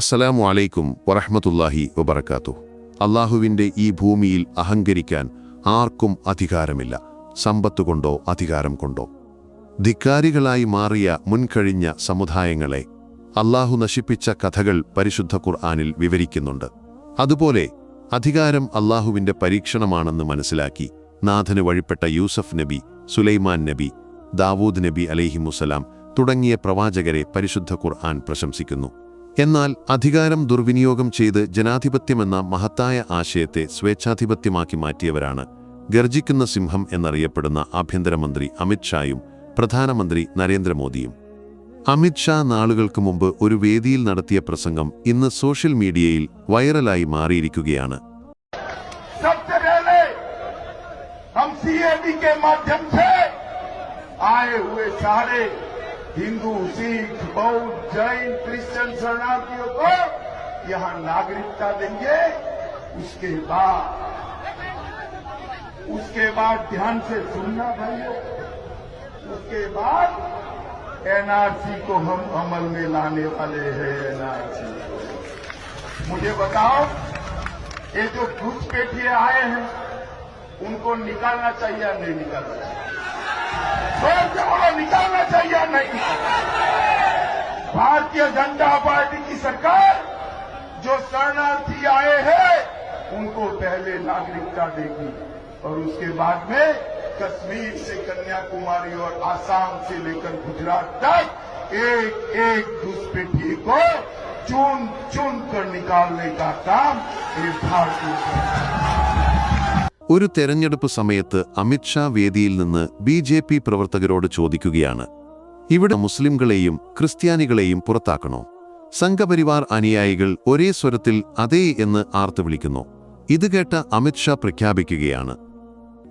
അസ്സലാമു അലൈക്കും വറഹ്മത്തുള്ളാഹി വബർക്കാത്തു അള്ളാഹുവിന്റെ ഈ ഭൂമിയിൽ അഹങ്കരിക്കാൻ ആർക്കും അധികാരമില്ല. സമ്പത്ത് കൊണ്ടോ അധികാരം കൊണ്ടോ. ധിക്കാരികളായി മാറിയ മുൻകഴിഞ്ഞ സമുദായങ്ങളെ അള്ളാഹു നശിപ്പിച്ച കഥകൾ പരിശുദ്ധ ഖുർആാനിൽ വിവരിക്കുന്നുണ്ട്. അതുപോലെ അധികാരം അള്ളാഹുവിന്റെ പരീക്ഷണമാണെന്ന് മനസ്സിലാക്കി നാഥന് വഴിപ്പെട്ട യൂസഫ് നബി സുലൈമാൻ നബി ദാവൂദ് നബി അലൈഹിമുസലാം തുടങ്ങിയ പ്രവാചകരെ പരിശുദ്ധ ഖുർആൻ പ്രശംസിക്കുന്നു. എന്നാൽ അധികാരം ദുർവിനിയോഗം ചെയ്ത് ജനാധിപത്യമെന്ന മഹത്തായ ആശയത്തെ സ്വേച്ഛാധിപത്യമാക്കി മാറ്റിയവരാണ് ഗർജിക്കുന്ന സിംഹം എന്നറിയപ്പെടുന്ന ആഭ്യന്തരമന്ത്രി അമിത് ഷായും പ്രധാനമന്ത്രി നരേന്ദ്രമോദിയും അമിത് ഷാ നാളുകൾക്ക് മുമ്പ് ഒരു വേദിയിൽ നടത്തിയ പ്രസംഗം ഇന്ന് സോഷ്യൽ മീഡിയയിൽ വൈറലായി മാറിയിരിക്കുകയാണ് सबसे पहले हम सीएबी के माध्यम से आए हुए सारे हिंदू, सिख, बौद्ध, जैन, क्रिश्चियन, शरणार्थियों को यहाँ नागरिकता देंगे। उसके बाद उसके बाद ध्यान से सुनना भाइयों। उसके बाद एनआरसी को हम अमल में लाने वाले हैं एनआरसी मुझे बताओ, ये जो घुसपैठिए आए हैं, उनको निकालना चाहिए या नहीं निकालना चाहिए? ज़ोर से बोलो निकालना चाहिए या नहीं? भारतीय जनता पार्टी की सरकार जो शरणार्थी आए हैं, उनको पहले नागरिकता देगी और उसके बाद में कश्मीर से कन्याकुमारी और आसाम से लेकर गुजरात तक एक एक घुसपैठिए को चुन चुन कर निकालने का काम ये भारतीय ഒരു തെരഞ്ഞെടുപ്പ് സമയത്ത് അമിത്ഷാ വേദിയിൽ നിന്ന് ബി ജെ പി പ്രവർത്തകരോട് ചോദിക്കുകയാണ്. ഇവിടെ മുസ്ലിംകളെയും ക്രിസ്ത്യാനികളെയും പുറത്താക്കണോ? സംഘപരിവാർ അനുയായികൾ ഒരേ സ്വരത്തിൽ അതേ എന്ന് ആർത്തു വിളിക്കുന്നു. ഇത് കേട്ട അമിത്ഷാ പ്രഖ്യാപിക്കുകയാണ്.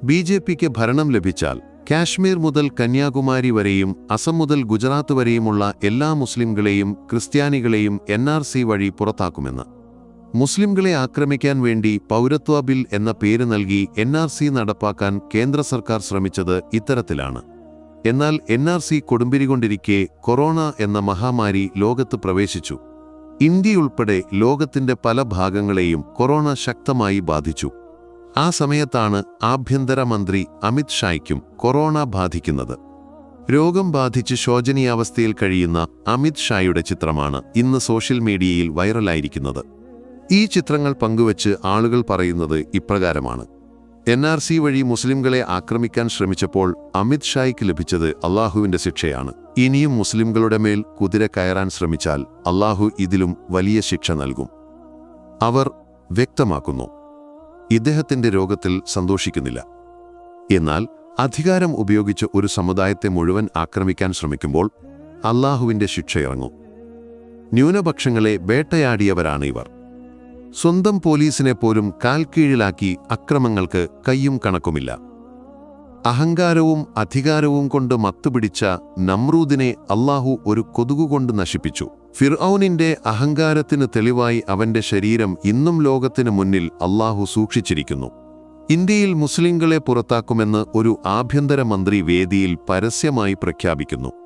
ബി ജെ പിക്ക് ഭരണം ലഭിച്ചാൽ കാശ്മീർ മുതൽ കന്യാകുമാരി വരെയും അസം മുതൽ ഗുജറാത്ത് വരെയുമുള്ള എല്ലാ മുസ്ലിംകളെയും ക്രിസ്ത്യാനികളെയും എൻ വഴി പുറത്താക്കുമെന്ന് മുസ്ലിംകളെ ആക്രമിക്കാൻ വേണ്ടി പൗരത്വ ബിൽ എന്ന പേര് നൽകി എൻ ആർ സി നടപ്പാക്കാൻ കേന്ദ്ര സർക്കാർ ശ്രമിച്ചത് ഇത്തരത്തിലാണ്. എന്നാൽ എൻ ആർ സി കൊടുമ്പിരികൊണ്ടിരിക്കെ കൊറോണ എന്ന മഹാമാരി ലോകത്ത് പ്രവേശിച്ചു. ഇന്ത്യയുൾപ്പെടെ ലോകത്തിന്റെ പല ഭാഗങ്ങളെയും കൊറോണ ശക്തമായി ബാധിച്ചു. ആ സമയത്താണ് ആഭ്യന്തരമന്ത്രി അമിത് ഷായ്ക്കും കൊറോണ ബാധിക്കുന്നത്. രോഗം ബാധിച്ച് ശോചനീയാവസ്ഥയിൽ കഴിയുന്ന അമിത് ഷായുടെ ചിത്രമാണ് ഇന്ന് സോഷ്യൽ മീഡിയയിൽ വൈറലായിരിക്കുന്നത്. ഈ ചിത്രങ്ങൾ പങ്കുവച്ച് ആളുകൾ പറയുന്നത് ഇപ്രകാരമാണ്. എൻ ആർ സി വഴി മുസ്ലിംകളെ ആക്രമിക്കാൻ ശ്രമിച്ചപ്പോൾ അമിത് ഷായ്ക്ക് ലഭിച്ചത് അള്ളാഹുവിന്റെ ശിക്ഷയാണ്. ഇനിയും മുസ്ലിംകളുടെ മേൽ കുതിര കയറാൻ ശ്രമിച്ചാൽ അള്ളാഹു ഇതിലും വലിയ ശിക്ഷ നൽകും. അവർ വ്യക്തമാക്കുന്നു. ഇദ്ദേഹത്തിന്റെ രോഗത്തിൽ സന്തോഷിക്കുന്നില്ല. എന്നാൽ അധികാരം ഉപയോഗിച്ച് ഒരു സമുദായത്തെ മുഴുവൻ ആക്രമിക്കാൻ ശ്രമിക്കുമ്പോൾ അള്ളാഹുവിന്റെ ശിക്ഷയിറങ്ങും ന്യൂനപക്ഷങ്ങളെ വേട്ടയാടിയവരാണ് ഇവർ. സ്വന്തം പോലീസിനെ പോലും കാൽക്കീഴിലാക്കി അക്രമങ്ങൾക്ക് കയ്യും കണക്കുമില്ല. അഹങ്കാരവും അധികാരവും കൊണ്ട് മത്തുപിടിച്ച നമ്രൂദിനെ അള്ളാഹു ഒരു കൊതുകുകൊണ്ട് നശിപ്പിച്ചു. ഫിർഔനിന്റെ അഹങ്കാരത്തിന് തെളിവായി അവന്റെ ശരീരം ഇന്നും ലോകത്തിനു മുന്നിൽ അള്ളാഹു സൂക്ഷിച്ചിരിക്കുന്നു. ഇന്ത്യയിൽ മുസ്ലിങ്ങളെ പുറത്താക്കുമെന്ന് ഒരു ആഭ്യന്തരമന്ത്രി വേദിയിൽ പരസ്യമായി പ്രഖ്യാപിക്കുന്നു.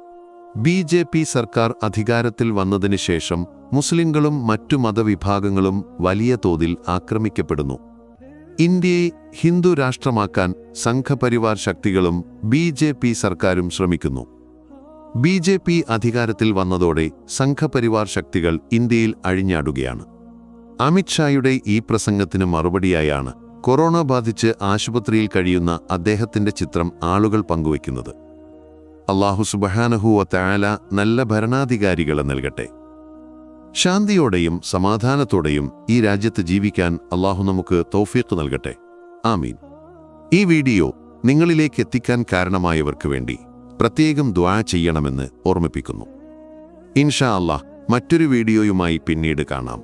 ബി ജെ പി സർക്കാർ അധികാരത്തിൽ വന്നതിന് ശേഷം മുസ്ലിങ്ങളും മറ്റു മതവിഭാഗങ്ങളും വലിയ തോതിൽ ആക്രമിക്കപ്പെടുന്നു. ഇന്ത്യയെ ഹിന്ദു രാഷ്ട്രമാക്കാൻ സംഘപരിവാർ ശക്തികളും ബി ജെ പി സർക്കാരും ശ്രമിക്കുന്നു. ബി ജെ പി അധികാരത്തിൽ വന്നതോടെ സംഘപരിവാർ ശക്തികൾ ഇന്ത്യയിൽ അഴിഞ്ഞാടുകയാണ്. അമിത്ഷായുടെ ഈ പ്രസംഗത്തിന് മറുപടിയായാണ് കൊറോണ ബാധിച്ച് ആശുപത്രിയിൽ കഴിയുന്ന അദ്ദേഹത്തിന്റെ ചിത്രം ആളുകൾ പങ്കുവയ്ക്കുന്നത്. അള്ളാഹു സുബഹാനഹുവ തയാല നല്ല ഭരണാധികാരികളെ നൽകട്ടെ. ശാന്തിയോടെയും സമാധാനത്തോടെയും ഈ രാജ്യത്ത് ജീവിക്കാൻ അള്ളാഹു നമുക്ക് തൗഫീഖ് നൽകട്ടെ. ആമീൻ. ഈ വീഡിയോ നിങ്ങളിലേക്ക് എത്തിക്കാൻ കാരണമായവർക്ക് വേണ്ടി പ്രത്യേകം ദ്വാ ചെയ്യണമെന്ന് ഓർമ്മിപ്പിക്കുന്നു. ഇൻഷാ അള്ളാഹ് മറ്റൊരു വീഡിയോയുമായി പിന്നീട് കാണാം.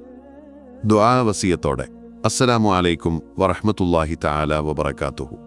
ദ്വാ വസിയത്തോടെ. അസ്സലാമു അലൈക്കും വറഹ്മത്തുള്ളാഹി തആല വബറകാതുഹു.